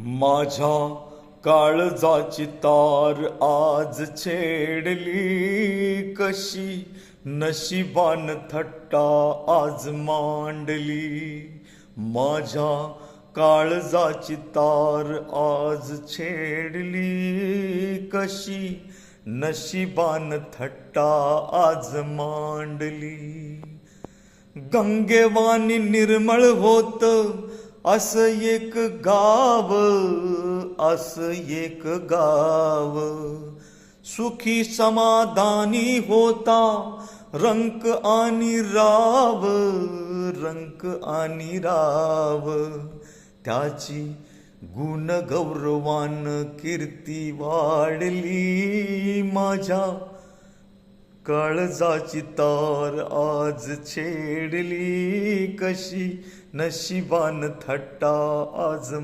माझ्या काळजाची तार आज छेडली. कशी नशिबान थट्टा आज मांडली. माझ्या काळजाची तार आज छेडली. कशी नशिबान थट्टा आज मांडली. गंगेवानी निर्मळ होत असं एक गाव असं एक गाव। सुखी समाधानी होता रंक आणि राव रंक आणि राव। त्याची गुण गौरवान कीर्ती वाढली माझ्या। काळजाची तार आज छेडली कशी? नशिबान थट्टा आज